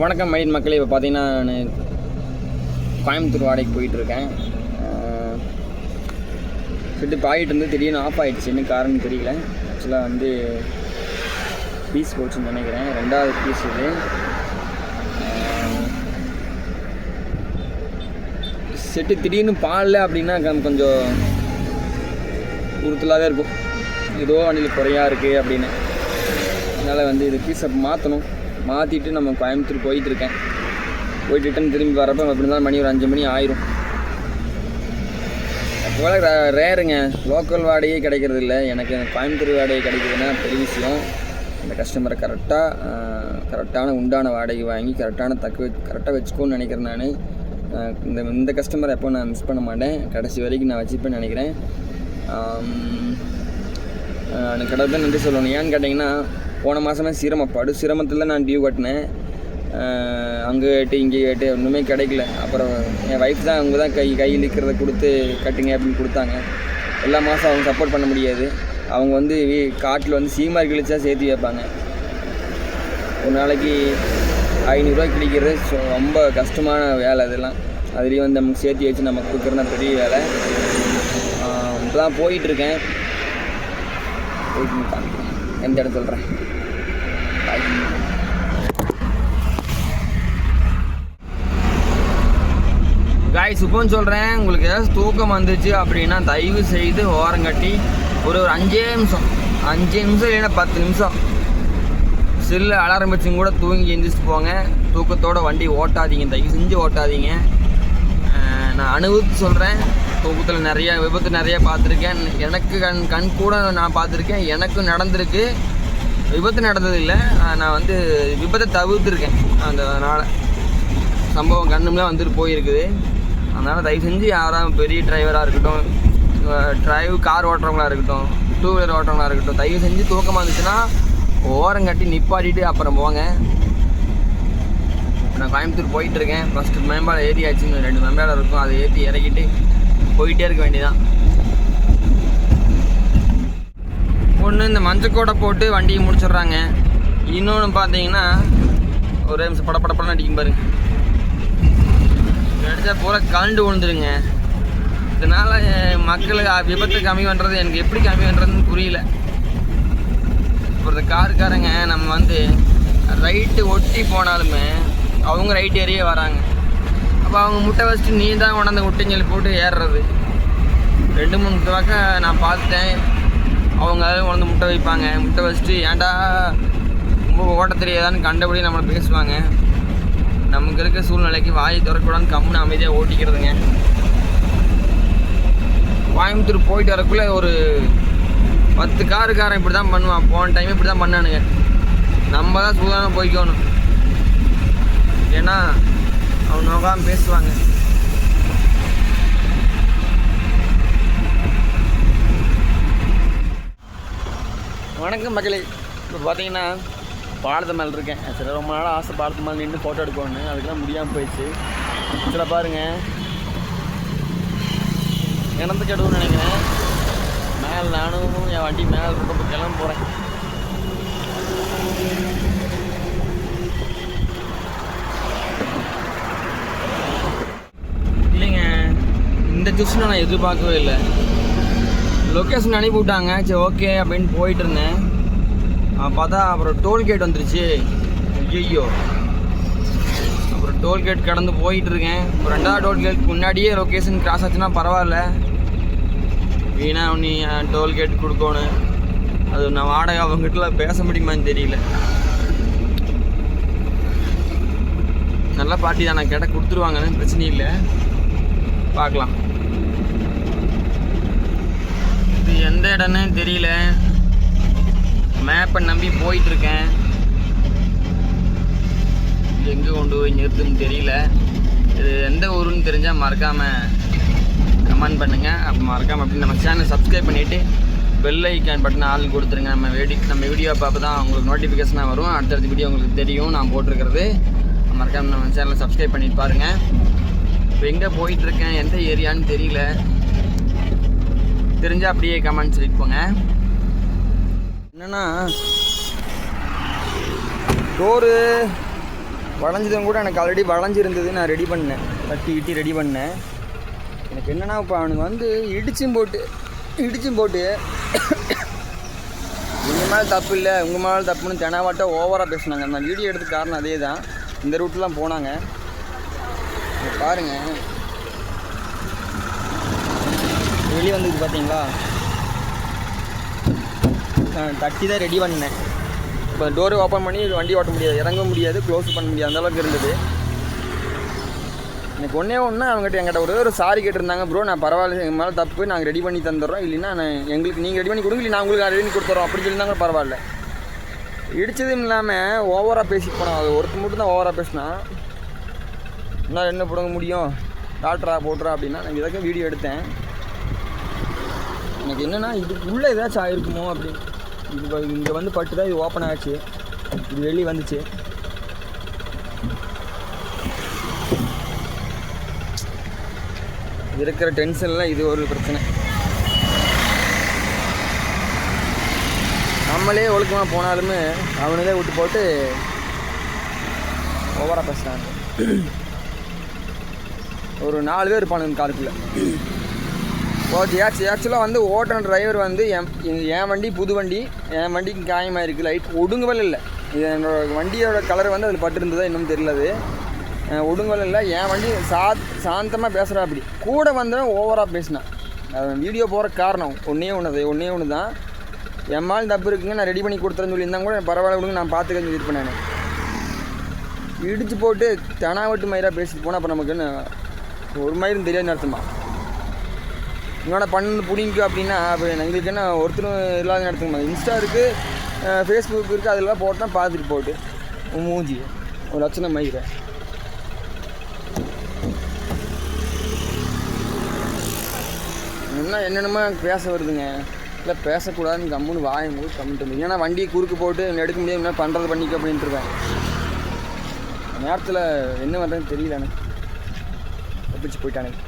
வணக்கம் மயில் மக்களே. இப்போ பார்த்தீங்கன்னா நான் கோயம்புத்தூர் வாடகைக்கு போயிட்டுருக்கேன். ஃபிட்டு பாயிட்டு இருந்து திடீர்னு ஆஃப் ஆகிடுச்சு என்ன காரணம் தெரியல. ஆக்சுவலாக வந்து பீஸ் போச்சுன்னு நினைக்கிறேன். ரெண்டாவது பீஸ் இது. செட்டு திடீர்னு பாடல அப்படின்னா கொஞ்சம் உறுத்தலாகவே இருக்கும். ஏதோ வண்டியில் குறையாக இருக்குது அப்படின்னு. அதனால் வந்து இது பீஸை மாற்றணும் மாற்றிட்டு நம்ம கோயம்புத்தூர் போயிட்டு இருக்கேன் போயிட்டு ரிட்டன் திரும்பி வரப்போ எப்படி இருந்தாலும் மணி ஒரு அஞ்சு மணி ஆயிரும். அப்போலாம் ரேருங்க. லோக்கல் வாடகையே கிடைக்கிறது இல்லை. எனக்கு கோயம்புத்தூர் வாடகை கிடைக்குதுன்னா பெரிய விஷயம். அந்த கஸ்டமரை கரெக்டாக கரெக்டான உண்டான வாடகை வாங்கி கரெக்டான தக்க கரெக்டாக வச்சுக்கோன்னு நினைக்கிறேன் நான். இந்த இந்த கஸ்டமரை எப்போ நான் மிஸ் பண்ண மாட்டேன். கடைசி வரைக்கும் நான் வச்சுப்பேன்னு நினைக்கிறேன். எனக்கு கடவுள் நன்றி சொல்லணும். ஏன்னு கேட்டிங்கன்னா போன மாதமே சிரமம். படு சிரமத்தில் நான் டியூ கட்டினேன். அங்கே கேட்டு இங்கே கேட்டு ஒன்றுமே கிடைக்கல. அப்புறம் என் ஒய்ஃப் தான் அவங்க தான் கை கையில் இருக்கிறத கொடுத்து கட்டுங்க அப்படின்னு கொடுத்தாங்க. எல்லா மாதம் அவங்க சப்போர்ட் பண்ண முடியாது. அவங்க வந்து வீ- காட்டில் வந்து சீமார் கிழிச்சா சேர்த்து வைப்பாங்க. ஒரு நாளைக்கு ஐநூறுரூவா கிடைக்கிறது ரொம்ப கஷ்டமான வேலை அதெல்லாம். அதுலேயும் வந்து நமக்கு சேர்த்து வச்சு நமக்கு கொடுக்குறதுனா பெரிய வேலை. இப்போ தான் வெயிட் பண்ணி காமிக்கிறேன் எந்த இடம் சொல்கிறேன் காய் சுப்பன்னு சொல்கிறேன் உங்களுக்கு ஏதாவது தூக்கம் வந்துச்சு அப்படின்னா தயவு செய்து ஓரம் கட்டி ஒரு ஒரு அஞ்சே நிமிஷம். அஞ்சு நிமிஷம் இல்லைன்னா பத்து நிமிஷம். சில்லு அலாரம் வச்சும் கூட தூங்கி எந்திரிச்சு போங்க. தூக்கத்தோட வண்டி ஓட்டாதீங்க. தயவு செஞ்சு ஓட்டாதீங்க. நான் அனுபவித்து சொல்கிறேன் தூக்கத்தில் நிறைய விபத்து நிறைய பார்த்துருக்கேன். எனக்கு கண் கண் கூட நான் பார்த்துருக்கேன். எனக்கும் நடந்திருக்கு. விபத்து நடந்ததில்லை. நான் வந்து விபத்தை தவிர்த்துருக்கேன். அந்த அதனால் சம்பவம் கண்ணும்லாம் வந்துட்டு போயிருக்குது. அதனால் தயவு செஞ்சு யாராவது பெரிய டிரைவராக இருக்கட்டும் டிரைவ் கார் ஓட்டுறவங்களா இருக்கட்டும் டூ வீலர் ஓட்டுறவங்களா இருக்கட்டும் தயவு செஞ்சு தூக்கமாக இருந்துச்சுன்னா ஓரம் கட்டி நிப்பாட்டிட்டு அப்புறம் போங்க. நான் கோயம்புத்தூர் போயிட்டுருக்கேன் ஃபஸ்ட்டு மேம்பாலம் ஏறியாச்சுன்னு ரெண்டு மேம்பாலம் இருக்கும். அதை ஏற்றி இறக்கிட்டு போயிட்டே இருக்க வேண்டியதான் ஒன்று இந்த மஞ்சக்கோடை போட்டு வண்டியை முடிச்சிடுறாங்க. இன்னொன்று பார்த்தீங்கன்னா ஒரு நிமிஷம் பட படப்படம் அடிக்கும் பாருங்க. அடித்தா பூரா கலண்டு விழுந்துருங்க. இதனால் மக்களுக்கு விபத்து கம்மி பண்ணுறது எனக்கு எப்படி கம்மி பண்ணுறதுன்னு புரியல. இப்போ இந்த காருக்காரங்க நம்ம வந்து ரைட்டு ஒட்டி போனாலுமே அவங்க ரைட் ஏறியே வராங்க. அப்போ அவங்க முட்டை வச்சுட்டு நீ தான் கொண்டாந்து விட்டுன்னு போட்டு ஏறுறது. ரெண்டு மூணு பக்கம் நான் பார்த்துட்டேன் அவங்க கொண்டாந்து முட்டை வைப்பாங்க. முட்டை வச்சுட்டு ஏன்டா ரொம்ப ஓட்ட தெரியாதான்னு கண்டபடி நம்மளை பேசுவாங்க. நமக்கு இருக்க சூழ்நிலைக்கு வாயை திறக்கூடாதுன்னு கம்முன்னு அமைதியாக ஓட்டிக்கிறதுங்க. கோயம்புத்தூர் போயிட்டு வரக்குள்ளே ஒரு பத்து காருக்காரன் இப்படி தான் பண்ணுவான். போன டைம் இப்படி தான் பண்ணானுங்க. நம்ம தான் சூதானம் போய்க்கணும். ஏன்னா அவங்க நோக்காம பேசுவாங்க வணக்கம் மக்களே. இப்போ பார்த்தீங்கன்னா பாலத்து மேலே இருக்கேன். சில ரொம்ப நாள் ஆசை பாலத்து மேலே நின்று ஃபோட்டோ எடுக்கணும்னு. அதுக்கெல்லாம் முடியாமல் போயிடுச்சு. சில பாருங்க. இனந்து கெடுவோம்னு நினைக்கிறேன். மேலே நானும் என் வண்டி மேலே ரொம்ப கிளம்ப போகிறேன் இந்த நான் எதிர்பார்க்கவே இல்லை. லொக்கேஷன் அனுப்பி விட்டாங்க. சரி ஓகே அப்படின்னு போயிட்டு இருந்தேன். பார்த்தா அப்புறம் டோல்கேட் வந்துருச்சு. ஐயோ அப்புறம் டோல்கேட் கடந்து போயிட்டு இருக்கேன். இப்போ ரெண்டாவது டோல்கேட் முன்னாடியே லொக்கேஷன் கிராஸ் ஆச்சுன்னா பரவாயில்ல. வீணா நீ டோல்கேட் கொடுக்கணும். அது நான் வாடகை அவங்ககிட்ட பேச முடியுமான்னு தெரியல. நல்ல பார்ட்டி தான். நான் கேட்டால் கொடுத்துருவாங்கன்னு பிரச்சனை இல்லை. பார்க்கலாம் இது எந்த இடம்னு தெரியல. மேப்பை நம்பி போயிட்டு இருக்கேன் எங்கே கொண்டு போய் நிறுத்துன்னு தெரியல. இது எந்த ஊருன்னு தெரிஞ்சால் மறக்காமல் கமெண்ட் பண்ணுங்கள் அப்போ மறக்காமல் அப்படி நம்ம சேனல் சப்ஸ்கிரைப் பண்ணிவிட்டு பெல் ஐக்கான் பட்டன் ஆள் கொடுத்துருங்க. நம்ம வீடி நம்ம வீடியோ பார்ப்ப தான் உங்களுக்கு நோட்டிஃபிகேஷனாக வரும். அடுத்தடுத்த வீடியோ உங்களுக்கு தெரியும். நான் போட்டிருக்கிறது. மறக்காமல் நம்ம சேனலை சப்ஸ்கிரைப் பண்ணிட்டு பாருங்கள் இப்போ எங்கே போயிட்டுருக்கேன்? எந்த ஏரியான்னு தெரியல. தெரிஞ்சால் அப்படியே கமெண்ட் சொல்லிட்டு போங்க. டோரு வளைஞ்சதும் கூட எனக்கு ஆல்ரெடி வளைஞ்சிருந்தது. நான் ரெடி பண்ணேன். தட்டி கிட்டி ரெடி பண்ணேன். எனக்கு என்னென்னா இப்போ அவனுக்கு வந்து இடிச்சும் போட்டு இடிச்சும் போட்டு உங்கள் மேலே தப்பு இல்லை உங்கள் மேலே தப்புன்னு தெனாவாட்ட ஓவராக பேசுனாங்க. நான் வீடியோ எடுத்து காரணம் அதே தான் இந்த ரூட்லாம் போனாங்க. பாருங்கள் பாருங்க வெளியே வந்தது பார்த்தீங்களா நான் தட்டி தான் ரெடி பண்ணேன். இப்போ டோரை ஓப்பன் பண்ணி வண்டி ஓட்ட முடியாது இறங்க முடியாது க்ளோஸ் பண்ண முடியாது அந்தளவுக்கு இருந்தது. எனக்கு ஒன்றே ஒன்று அவங்ககிட்ட என்கிட்ட ஒரே ஒரு சாரி கேட்டிருந்தாங்க ப்ரோ நான் பரவாயில்ல எங்கள் மேலே தப்பு நாங்கள் ரெடி பண்ணி தந்துடுறோம். இல்லைன்னா நான் எங்களுக்கு நீங்கள் ரெடி பண்ணி கொடுங்க இல்லை நான் உங்களுக்கு ரெடி பண்ணி கொடுத்துறோம். அப்படி சொல்லியிருந்தாங்க பரவாயில்ல. இடித்ததும் இல்லாமல் ஓவராக பேசி போனோம். அது ஒருத்தர் மட்டும் தான் ஓவராக பேசினா. என்னால் என்ன பிடுங்க முடியும்? டாக்டரா போட்டுறா அப்படின்னா நான் இதற்கும் வீடியோ எடுத்தேன். எனக்கு என்னென்னா இது உள்ளே ஏதாச்சும் ஆயிருக்குமோ அப்படின்னு இது இங்கே வந்து பட்டு தான் இது ஓப்பன் ஆச்சு. இது வெளியே வந்துச்சு. இருக்கிற டென்ஷன்லாம் இது ஒரு பிரச்சனை. நம்மளே ஒழுக்கமாக போனாலுமே அவனதே விட்டு போட்டு ஓவராக பேசுகிறாங்க ஒரு நாலு பேர் இருப்பானுங்க காருக்குள்ளே ஓகே ஆச்சு ஆக்சுவலாக வந்து ஓட்டுற டிரைவர் வந்து என் என் வண்டி புது வண்டி என் வண்டிக்கு காயமாக இருக்குது லைட் ஒடுங்குவல் இல்லை. இது என்னோட வண்டியோட கலர் வந்து அதில் பட்டிருந்ததா இன்னும் தெரியல அது ஒடுங்குவல் இல்லை. என் வண்டி சா சாந்தமாக பேசுகிறா அப்படி. கூட வந்தவன் ஓவராக பேசினான் அவன் வீடியோ போகிற காரணம். ஒன்றே ஒன்று அது ஒன்றே ஒன்று தான் என் மேல் தப்பு இருக்குங்க நான் ரெடி பண்ணி கொடுத்துறேன்னு சொல்லியிருந்தாங்க கூட பரவாயில்ல விடுங்க நான் பார்த்துக்கன்னு சொல்லியிருப்பேன் நான். இடித்து போட்டு தெனாவட்டு மயிராக பேசிட்டு போனால் அப்போ நமக்குன்னு ஒரு மயிரும் தெரியாதுன்னு அர்த்தமா? என்னோட பண்ணு பிடிக்கும் அப்படின்னா அப்போ எங்களுக்கு என்ன ஒருத்தரும் இல்லாத நடத்துங்க இன்ஸ்டா இருக்குது ஃபேஸ்புக் இருக்குது அதெல்லாம் போட்டால் பார்த்துட்டு போட்டு. மூஞ்சி ஒரு லட்சணம் மயிரை இன்னும் என்னென்னமோ பேச வருதுங்க. இல்லை பேசக்கூடாதுன்னு கம்முன்னு வாயும் போது கம்மிட்டு இருந்தது ஏன்னா வண்டியை குறுக்கு போட்டு எடுக்க முடியாது என்ன பண்ணுறது பண்ணிக்க அப்படின்ட்டு இருக்கேன். நேரத்தில் என்ன பண்ணுறதுன்னு தெரியல எனக்கு. தப்பிச்சு போயிட்டானுங்க.